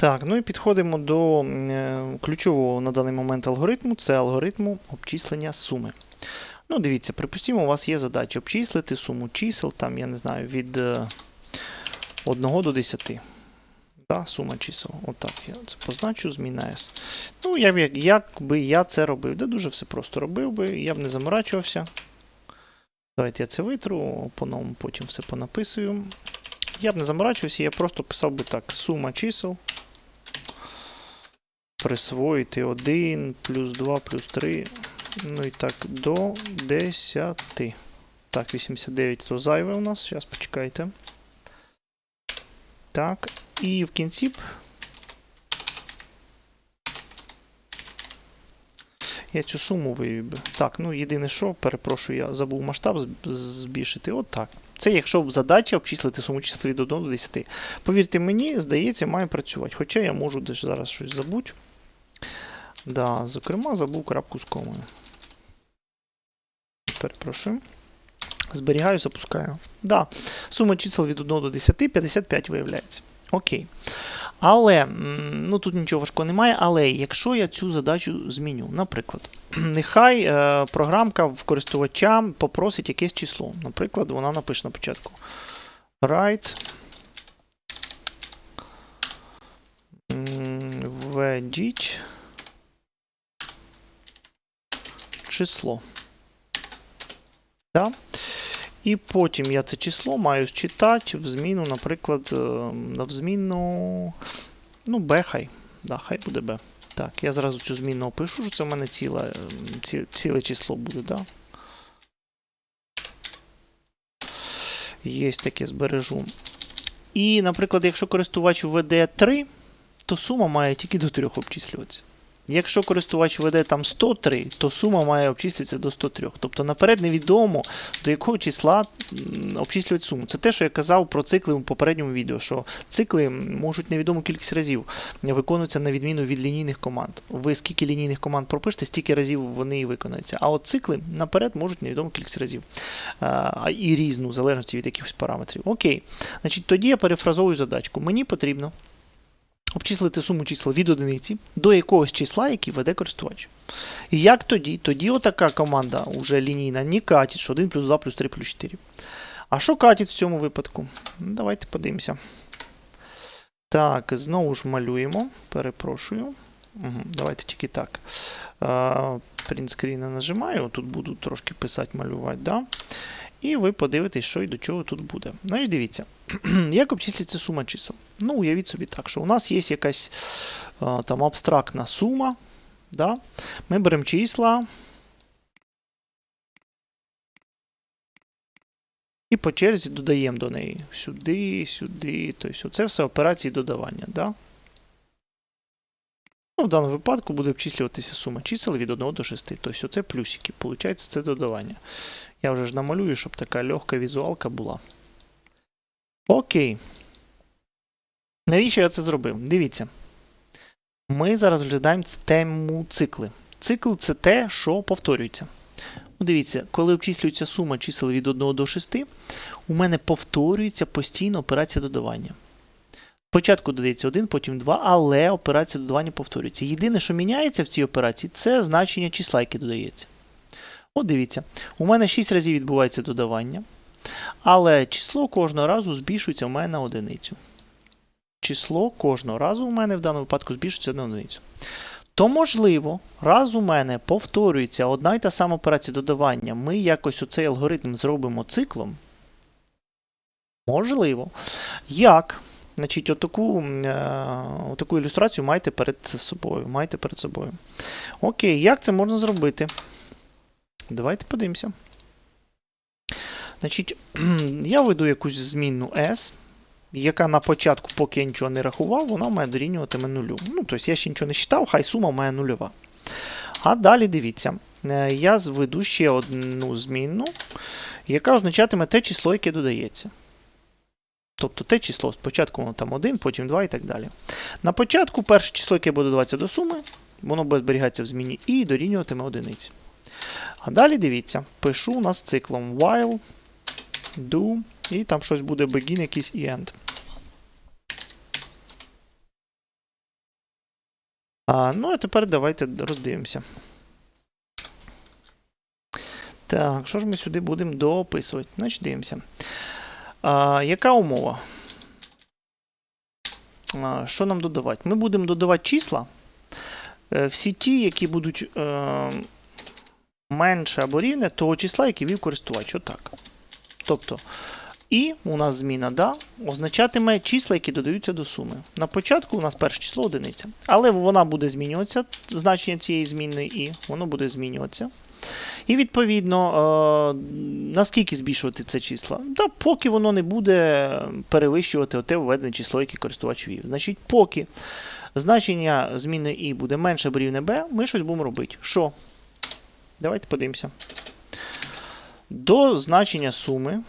Так, ну і підходимо до е, ключового на даний момент алгоритму. Це алгоритму обчислення суми. Ну, дивіться, припустимо, у вас є задача обчислити суму чисел, там, я не знаю, від е, 1 до 10. Да, сума чисел. Отак я це позначу, зміна S. Ну, я як, як би я це робив? Да дуже все просто робив би, я б не заморачувався. Давайте я це витру, по-новому потім все понаписую. Я б не заморачувався, я просто писав би так: сума чисел. Присвоїти 1, плюс 2, плюс 3. Ну і так, до 10. Так, 89 то зайве у нас. Зараз почекайте. Так, і в кінці б. Я цю суму вивів би. Так, ну єдине що, перепрошую, я забув масштаб збільшити. От так. Це якщо задача обчислити суму чисел від 1 до 10. Повірте мені, здається, має працювати. Хоча я можу десь зараз щось забути. Да, зокрема, забув крапку з комою. Перепрошую. Зберігаю, запускаю. Да, сума чисел від 1 до 10, 55 виявляється. Окей. Але, ну тут нічого важкого немає, але якщо я цю задачу зміню, наприклад, нехай е, програмка в користувача попросить якесь число. Наприклад, вона напише на початку. Write введіть число. Да? І потім я це число маю считати в зміну, наприклад, е, на зміну. Ну, b хай. Да, хай буде b. Так, я зразу цю зміну опишу, що це в мене ціле, ці, ціле число буде, да? Є таке збережу. І, наприклад, якщо користувач введе 3, то сума має тільки до 3 обчислюватися. Якщо користувач введе там 103, то сума має обчислюватися до 103. Тобто наперед невідомо, до якого числа обчислювати суму. Це те, що я казав про цикли у попередньому відео, що цикли можуть невідому кількість разів виконуватися на відміну від лінійних команд. Ви скільки лінійних команд пропишете, стільки разів вони і виконаються. А от цикли наперед можуть невідому кількість разів. А, і різну, в залежності від якихось параметрів. Окей. Значить, тоді я перефразовую задачку. Мені потрібно обчислити суму чисел від одиниці до якогось числа, який веде користувач. І як тоді? Тоді отака команда уже лінійна не катить, що 1 плюс 2 плюс 3 плюс 4. А що катить в цьому випадку? Ну, Давайте подивимося. Так, знову ж малюємо. Перепрошую. Угу, давайте тільки так. Принтскріна нажимаю. Тут буду трошки писати, малювати. Да? І ви подивитесь, що і до чого тут буде. Ну і дивіться, як обчислюється сума чисел. Ну, уявіть собі так, що у нас є якась там абстрактна сума. Да? Ми беремо числа. І по черзі додаємо до неї сюди, сюди. Тобто це все операції додавання. Да? Ну, в даному випадку буде обчислюватися сума чисел від 1 до 6. Тобто це плюсики. Получається, це додавання. Я вже ж намалюю, щоб така легка візуалка була. Окей. Навіщо я це зробив? Дивіться. Ми зараз розглядаємо тему цикли. Цикл це те, що повторюється. Ну, Дивіться, коли обчислюється сума чисел від 1 до 6, у мене повторюється постійно операція додавання. Спочатку додається 1, потім 2, але операція додавання повторюється. Єдине, що міняється в цій операції, це значення числа, яке додається. От дивіться, у мене 6 разів відбувається додавання, але число кожного разу збільшується у мене на одиницю. Число кожного разу у мене в даному випадку збільшується на одиницю. То, можливо, раз у мене повторюється одна й та сама операція додавання, ми якось оцей алгоритм зробимо циклом. Можливо. Як? Значить, отаку, е, отаку ілюстрацію маєте перед собою. Маєте перед собою. Окей, як це можна зробити? Давайте подивимося. Значить, я введу якусь змінну S, яка на початку, поки я нічого не рахував, вона має дорівнюватиме нулю. Ну, тобто я ще нічого не считав, хай сума має нульова. А далі дивіться, е, я введу ще одну змінну, яка означатиме те число, яке додається. Тобто те число, спочатку воно там 1, потім 2 і так далі. На початку перше число, яке буде додаватися до суми, воно буде зберігатися в зміні і дорівнюватиме одиниці. А далі дивіться, пишу у нас циклом while, do, і там щось буде begin якийсь і end. А, ну, а тепер давайте роздивимося. Так, що ж ми сюди будемо дописувати? Значить, дивимося. А, яка умова? А, що нам додавати? Ми будемо додавати числа. е, Всі ті, які будуть е, менше або рівне того числа, яке вів користувач. Отак. Тобто, і у нас зміна да, означатиме числа, які додаються до суми. На початку у нас перше число одиниця. Але вона буде змінюватися, значення цієї зміни і воно буде змінюватися. І відповідно, е, наскільки збільшувати це число? Да, поки воно не буде перевищувати оте введене число, яке користувач ввів. Значить, поки значення зміни і буде менше або рівне b, ми щось будемо робити. Що? Давайте подивимося. До значення суми,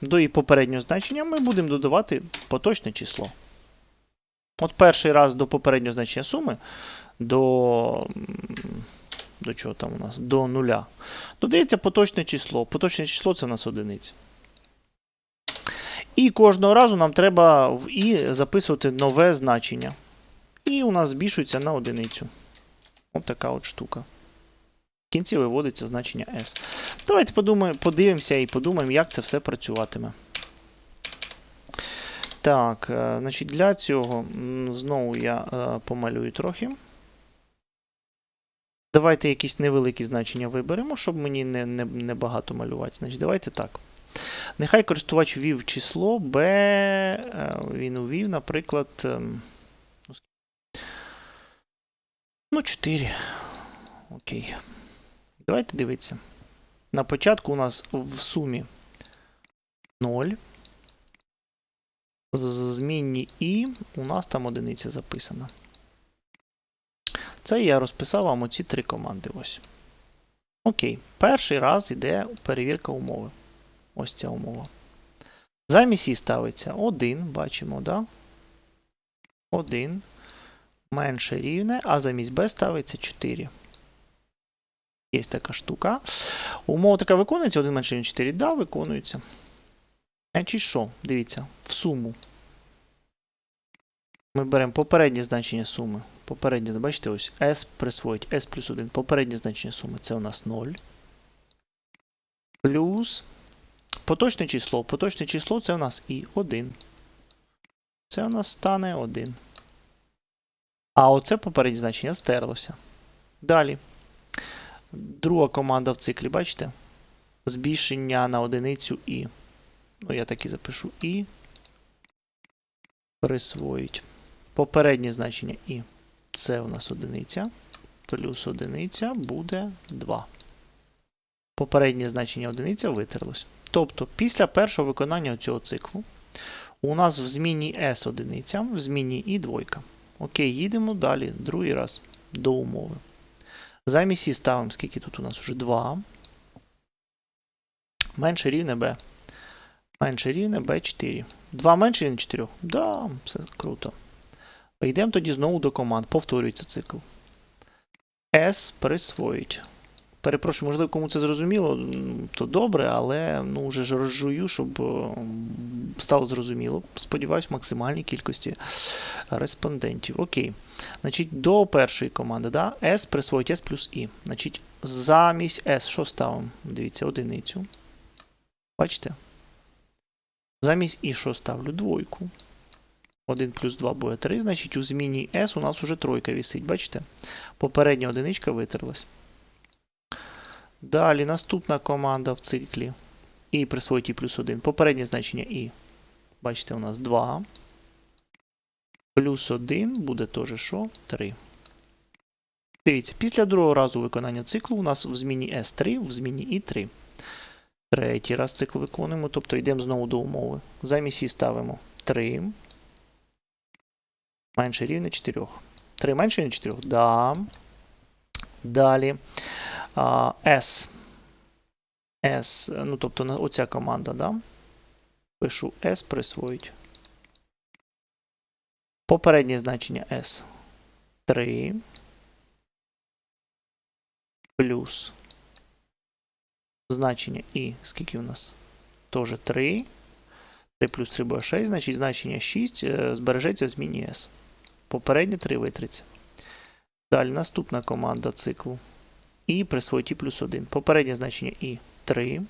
до її попереднього значення, ми будемо додавати поточне число. От перший раз до попереднього значення суми до. До чого там у нас? До нуля. Додається поточне число. Поточне число це у нас одиниця. І кожного разу нам треба в і записувати нове значення. І у нас збільшується на одиницю. От така от штука. В кінці виводиться значення S. Давайте подумаємо, подивимося і подумаємо, як це все працюватиме. Так, е, значить, для цього знову я е, помалюю трохи. Давайте якісь невеликі значення виберемо, щоб мені не, не, не багато малювати. Значить, давайте так. Нехай користувач ввів число B, е, він увів, наприклад. Ну. Ну, 4. Окей. Давайте дивитися. На початку у нас в сумі 0. В змінні і у нас там одиниця записана. Це я розписав вам оці три команди. Ось. Окей. Перший раз йде перевірка умови. Ось ця умова. Замість і ставиться 1, бачимо, да? 1 менше рівне, а замість b ставиться 4. Є така штука. Умова така виконується, 1 менше рівне 4. Да, виконується. Значить що? Дивіться, в суму. Ми беремо попереднє значення суми. Попереднє, бачите, ось S присвоїть S плюс 1. Попереднє значення суми це у нас 0. Плюс поточне число. Поточне число це у нас і 1. Це у нас стане 1. А оце попереднє значення стерлося. Далі. Друга команда в циклі, бачите? Збільшення на одиницю і. Ну, я так і запишу і. Присвоїть. Попереднє значення і. Це у нас одиниця. Плюс одиниця буде 2. Попереднє значення одиниця витерлось. Тобто, після першого виконання цього циклу у нас в зміні S одиниця, в зміні і двойка. Окей, їдемо далі, другий раз до умови. Замість і ставимо, скільки тут у нас вже 2. Менше рівне b. Менше рівне b4. 2 менше рівне 4. Да, все круто. Йдемо тоді знову до команд. Повторюється цикл. S присвоїть. Перепрошую, можливо, кому це зрозуміло, то добре, але ну, вже ж розжую, щоб е, стало зрозуміло. Сподіваюсь, максимальній кількості респондентів. Окей. Значить, до першої команди, да? S присвоїть S плюс I. Значить, замість S що ставимо? Дивіться, одиницю. Бачите? Замість І що ставлю? Двойку. 1 плюс 2 буде 3, значить у зміні S у нас уже тройка висить, бачите? Попередня одиничка витерлась. Далі наступна команда в циклі. І присвоїть і плюс 1. Попереднє значення І. Бачите, у нас 2. Плюс 1 буде теж що? 3. Дивіться, після другого разу виконання циклу у нас в зміні S3, в зміні І 3. Третій раз цикл виконуємо, тобто йдемо знову до умови. Замість І ставимо 3. Менше рівне 4. 3 менше рівне 4? Да. Далі. А, S. S, ну тобто оця команда, да? Пишу S присвоїть. Попереднє значення S. 3. Плюс. Значення І. Скільки у нас? Тоже 3. 3 плюс 3 буде 6, значить значення 6 е, збережеться в зміні S. Попереднє 3 витриться. Далі наступна команда циклу. І присвоїть і плюс 1. Попереднє значення і 3.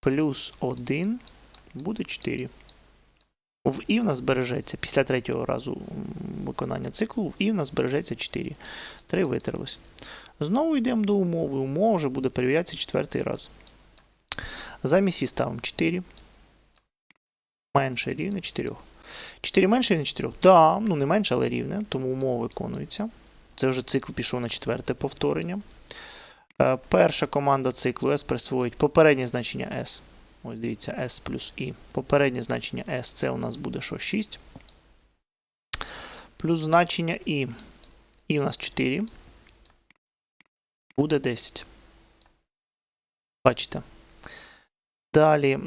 Плюс 1 буде 4. В І в нас збережеться після третього разу виконання циклу, в І в нас збережеться 4. 3 витерлось. Знову йдемо до умови. Умова вже буде перевірятися четвертий раз. Замість І ставимо 4. Менше рівне 4. 4 менше рівне 4. Так, да, ну не менше, але рівне, тому умова виконується. Це вже цикл пішов на четверте повторення. Е, Перша команда циклу S присвоїть попереднє значення S. Ось дивіться, S плюс I. Попереднє значення S це у нас буде що? 6. Плюс значення I. I у нас 4. Буде 10. Бачите? Далі,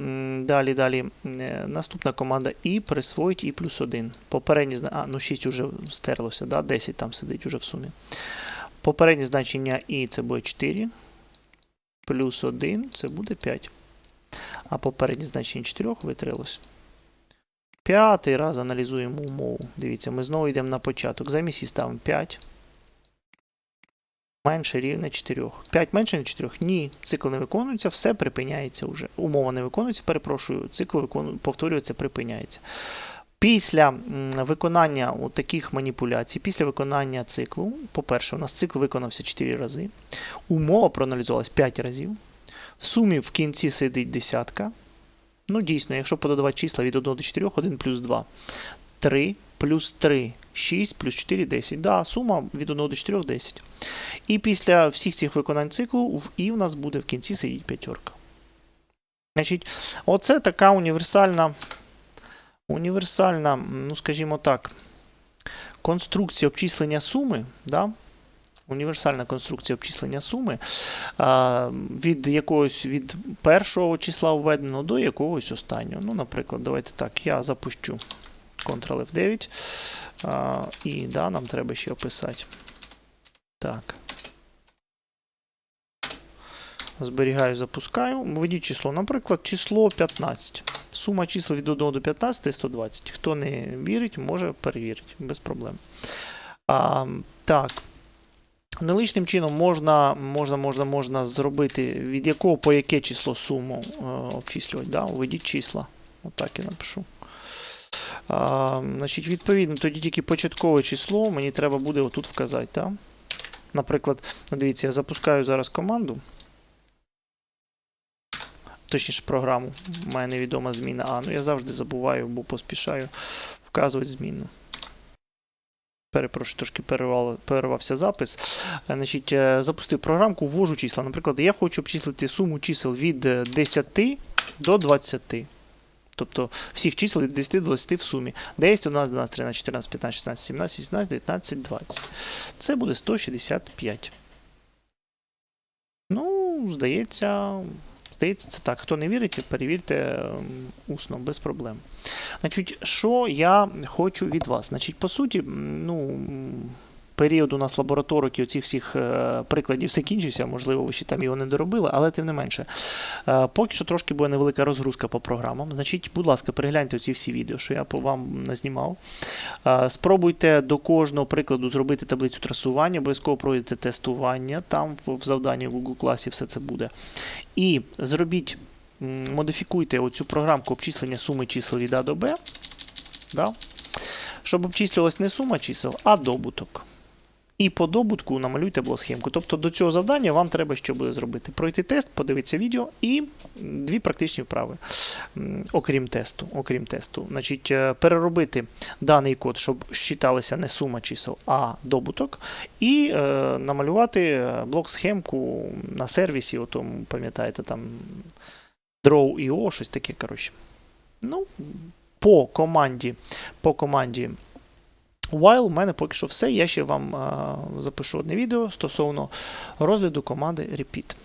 далі, далі. е, Наступна команда І присвоїть І плюс 1. Попереднє зна- А, ну 6 вже стерлося, да? 10 там сидить уже в сумі. Попереднє значення І це буде 4. Плюс 1 це буде 5. А попереднє значення 4 витрилось. П'ятий раз аналізуємо умову. Дивіться, ми знову йдемо на початок. Замість і ставимо 5. Менше рівне 4. 5 менше на 4? Ні. Цикл не виконується, все припиняється вже. Умова не виконується, перепрошую. Цикл викону... повторюється, припиняється. Після виконання таких маніпуляцій, після виконання циклу, по-перше, у нас цикл виконався 4 рази. Умова проаналізувалась 5 разів. В сумі в кінці сидить десятка. Ну, дійсно, якщо пододавати числа від 1 до 4, 1 плюс 2. 3 плюс 3, 6 плюс 4, 10. Да, сума від 1 до 4 10. І після всіх цих виконань циклу в І в нас буде в кінці сидіти п'ятерка. Значить, оце така універсальна, універсальна, ну скажімо так, конструкція обчислення суми. Да? Універсальна конструкція обчислення суми від якогось від першого числа введеного до якогось останнього. Ну, наприклад, давайте так, я запущу Ctrl F9. А, і да, нам треба ще описати. Так. Зберігаю, запускаю. Введіть число. Наприклад, число 15. Сума чисел від 1 до 15 120. Хто не вірить, може перевірити без проблем. А, так. Наличним чином можна можна, можна, можна зробити, від якого по яке число суму е, обчислювати. Да? Введіть числа. Отак я напишу. А, значить, Відповідно, тоді тільки початкове число мені треба буде отут вказати. Да? Наприклад, дивіться, я запускаю зараз команду. Точніше, програму. Мене невідома зміна А. Ну я завжди забуваю, бо поспішаю вказувати зміну. Перепрошую, трошки перервався запис. Е, Значить, е, запустив програмку, ввожу числа. Наприклад, я хочу обчислити суму чисел від е, 10 до 20. Тобто всіх чисел від 10 до 20 в сумі. 10, 11, 12, 13, 14, 15, 16, 17, 18, 19, 20. Це буде 165. Ну, здається, здається, це так. Хто не вірить, перевірте усно, без проблем. Значить, що я хочу від вас? Значить, по суті, ну. Період у нас лабораторики оцих всіх е, прикладів закінчився, можливо, ви ще там його не доробили, але тим не менше. Е, поки що трошки буде невелика розгрузка по програмам. Значить, будь ласка, перегляньте оці всі відео, що я по вам назнімав. Е, спробуйте до кожного прикладу зробити таблицю трасування, обов'язково пройдете тестування, там в, в завданні в Google класі все це буде. І зробіть, модифікуйте оцю програмку обчислення суми чисел від А до Б. Да? Щоб обчислювалась не сума чисел, а добуток. І по добутку намалюйте блок-схемку. Тобто до цього завдання вам треба що буде зробити? Пройти тест, подивитися відео і дві практичні вправи, окрім тесту. Окрім тесту. Значить, е, переробити даний код, щоб считалася не сума чисел, а добуток. І е, намалювати е, блок-схемку на сервісі, отому, пам'ятаєте, там Draw.io, щось таке, коротше. Ну, по команді, по команді While у мене поки що все. Я ще вам а, запишу одне відео стосовно розгляду команди Repeat.